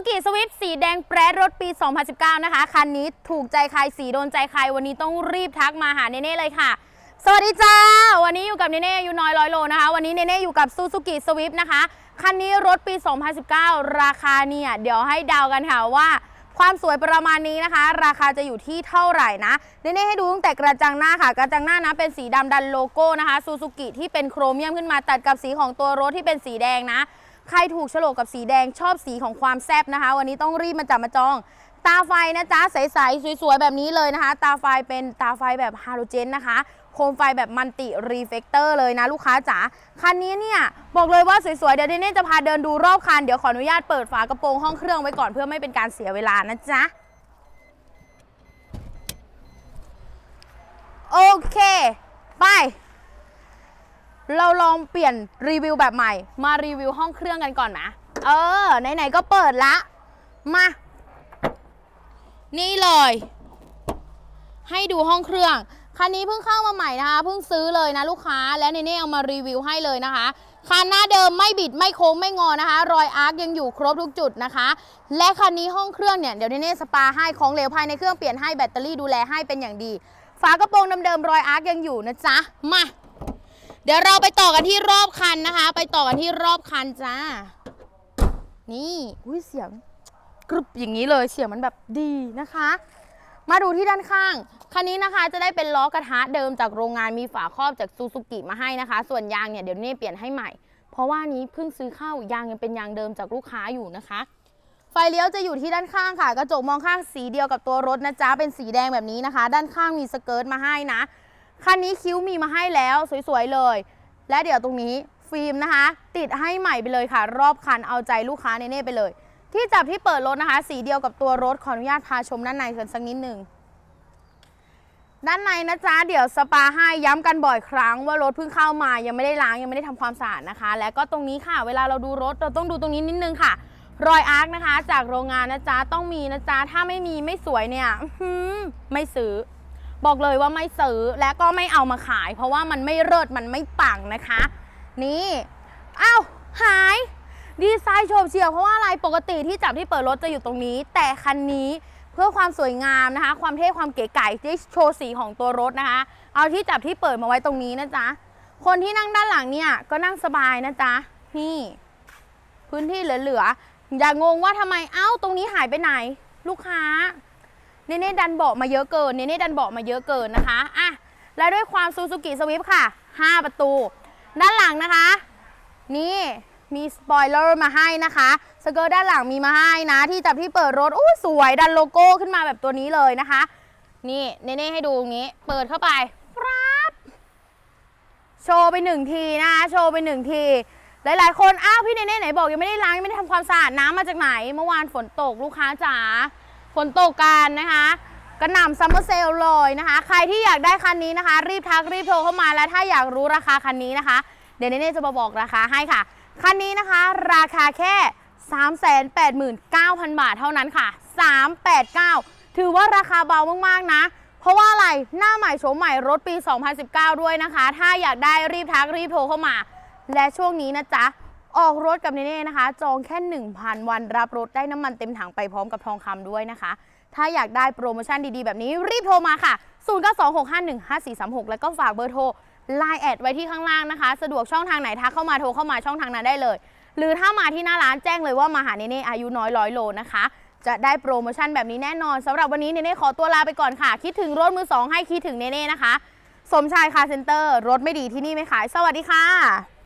ูกิสวิฟสีแดงแปรรถปี 2019 นะคะ คันนี้ถูกใจใครสีโดนใจใคร วันนี้ต้องรีบทักมาหาเนเน่เลยค่ะ สวัสดีจ้า วันนี้อยู่กับเนเน่อายุน้อยร้อยโลนะคะ วันนี้เนเน่อยู่กับซูซูกิสวิฟนะคะ คันนี้รถปี 2019 ราคาเนี่ยเดี๋ยวให้เดาวกันค่ะว่าความสวยประมาณนี้นะคะ ราคาจะอยู่ที่เท่าไหร่นะเนเน่ให้ดูตั้งแต่กระจังหน้าค่ะ กระจังหน้านะเป็นสีดำดันโลโก้นะคะซูซูกิที่เป็นโครเมียมขึ้นมาตัดกับสีของตัวรถที่เป็นสีแดงนะ ใครถูกโฉลกกับสีแดงชอบสีของความแซบนะคะ วันนี้ต้องรีบมาจับมาจอง ตาไฟนะจ๊ะใสๆสวยๆ แบบนี้เลยนะคะ ตาไฟเป็นตาไฟแบบฮาโลเจนนะคะโคมไฟแบบมันติรีเฟกเตอร์เลยนะลูกค้าจ๋าคันนี้เนี่ยบอกเลยว่าสวยๆ เดี๋ยวเนเน่จะพาเดินดูรอบคัน เดี๋ยวขออนุญาตเปิดฝากระโปรงห้องเครื่องไว้ก่อนเพื่อไม่เป็นการเสียเวลานะจ๊ะโอเค ไป เราลองเปลี่ยนรีวิวแบบใหม่ มารีวิวห้องเครื่องกันก่อนนะเออ ไหนๆก็เปิดละ มา นี่เลย ให้ดูห้องเครื่อง คันนี้เพิ่งเข้ามาใหม่นะคะ เพิ่งซื้อเลยนะลูกค้า และเนเน่เอามารีวิวให้เลยนะคะคันหน้าเดิมไม่บิดไม่โค้งไม่งอนะคะ รอยอาร์คยังอยู่ครบทุกจุดนะคะ และคันนี้ห้องเครื่องเนี่ย เดี๋ยวเนเน่สปาให้ของเหลวภายในเครื่องเปลี่ยนให้แบตเตอรี่ดูแลให้เป็นอย่างดี ฝากระโปรงเดิมๆรอยอาร์คยังอยู่นะจ๊ะ มา ดี๋ยวเราไปต่อกันที่รอบคันนะคะ ไปต่อกันที่รอบคันจ้า นี่อุ้ยเสียงกรุบอย่างนี้เลยเสียงมันแบบดีนะคะ มาดูที่ด้านข้าง คันนี้นะคะจะได้เป็นล้อกระทะเดิมจากโรงงานมีฝาครอบจากซูซูกิมาให้นะคะ ส่วนยางเนี่ยเดี๋ยวนี่เปลี่ยนให้ใหม่ เพราะว่านี้เพิ่งซื้อเข้ายางยังเป็นยางเดิมจากลูกค้าอยู่นะคะ ไฟเลี้ยวจะอยู่ที่ด้านข้างค่ะ กระจกมองข้างสีเดียวกับตัวรถนะจ๊ะเป็นสีแดงแบบนี้นะคะ ด้านข้างมีสเกิร์ตมาให้นะ คันนี้คิ้วมีมาให้แล้วสวยๆเลย และเดี๋ยวตรงนี้ฟิล์มนะคะ ติดให้ใหม่ไปเลยค่ะ รอบคันเอาใจลูกค้าเน่ๆไปเลย ที่จับที่เปิดรถนะคะ สีเดียวกับตัวรถขออนุญาตพาชมด้านในกันสักนิดหนึ่งด้านในนะจ๊ะเดี๋ยวสปาให้ย้ำกันบ่อยครั้งว่ารถเพิ่งเข้ามายังไม่ได้ล้างยังไม่ได้ทำความสะอาดนะคะ และก็ตรงนี้ค่ะ เวลาเราดูรถเราต้องดูตรงนี้นิดนึงค่ะ รอยอาร์คนะคะ จากโรงงานนะจ๊ะต้องมีนะจ๊ะถ้าไม่มีไม่สวยเนี่ยไม่ซื้อ บอกเลยว่าไม่ซื้อและก็ไม่เอามาขาย เพราะว่ามันไม่เลิศมันไม่ปังนะคะ นี่อ้าวหายดีไซน์โฉบเฉี่ยวเพราะว่าอะไรปกติที่จับที่เปิดรถจะอยู่ตรงนี้ แต่คันนี้เพื่อความสวยงามนะคะ ความเท่ความเก๋ไก๋ที่โชว์สีของตัวรถนะคะ เอาที่จับที่เปิดมาไว้ตรงนี้นะจ๊ะคนที่นั่งด้านหลังเนี่ยก็นั่งสบายนะจ๊ะนี่ พื้นที่เหลือๆอย่างงงว่าทำไมเอ้าตรงนี้หายไปไหน ลูกค้า เนเน่ดันเบาะมาเยอะเกินเนเน่ดันเบาะมาเยอะเกินนะคะอะและด้วยความซูซูกิสวิฟค่ะ 5 ประตู ด้านหลังนะคะ นี่มีสปอยเลอร์มาให้นะคะสเกิร์ตด้านหลังมีมาให้นะ ที่จับที่เปิดรถอู้สวยดันโลโก้ขึ้นมาแบบตัวนี้เลยนะคะ นี่เนเน่ให้ดูงนี้ เปิดเข้าไปปั๊บโชว์ไปหนึ่งทีนะคะโชว์ไปหนึ่งที หลายๆ คนอ้าวพี่เนเน่ไหนบอกยังไม่ได้ล้างยังไม่ได้ทำความสะอาดน้ำมาจากไหน เมื่อวานฝนตกลูกค้าจ๋า ฝนตกกันนะคะกระหน่ำซัมเมอร์เซลเลยนะคะ ใครที่อยากได้คันนี้นะคะ รีบทักรีบโทรเข้ามาและถ้าอยากรู้ราคาคันนี้นะคะ เดี๋ยวเนเน่จะมาบอกราคาให้ค่ะ คันนี้นะคะราคาแค่ 389,000 บาทเท่านั้นค่ะ 389 ถือว่าราคาเบามากๆนะ เพราะว่าอะไรหน้าใหม่โฉมใหม่รถปี 2019 ด้วยนะคะ ถ้าอยากได้รีบทักรีบโทรเข้ามา และช่วงนี้นะจ๊ะ ออกรถกับเนเน่นะคะ จองแค่ 1,000 วันรับรถได้น้ำมันเต็มถังไปพร้อมกับทองคำด้วยนะคะ ถ้าอยากได้โปรโมชั่นดีๆ แบบนี้รีบโทรมาค่ะ 0926515436 แล้วก็ฝากเบอร์โทรไลน์แอดไว้ที่ข้างล่างนะคะ สะดวกช่องทางไหนทักเข้ามาโทรเข้ามาช่องทางนั้นได้เลย หรือถ้ามาที่หน้าร้านแจ้งเลยว่ามาหาเนเน่อายุน้อยร้อยโลนะคะ จะได้โปรโมชั่นแบบนี้แน่นอนสำหรับวันนี้เนเน่ขอตัวลาไปก่อนค่ะ คิดถึงรถมือสองให้คิดถึงเนเน่นะคะ สมชายคาร์เซ็นเตอร์รถไม่ดีที่นี่ไม่ขาย สวัสดีค่ะ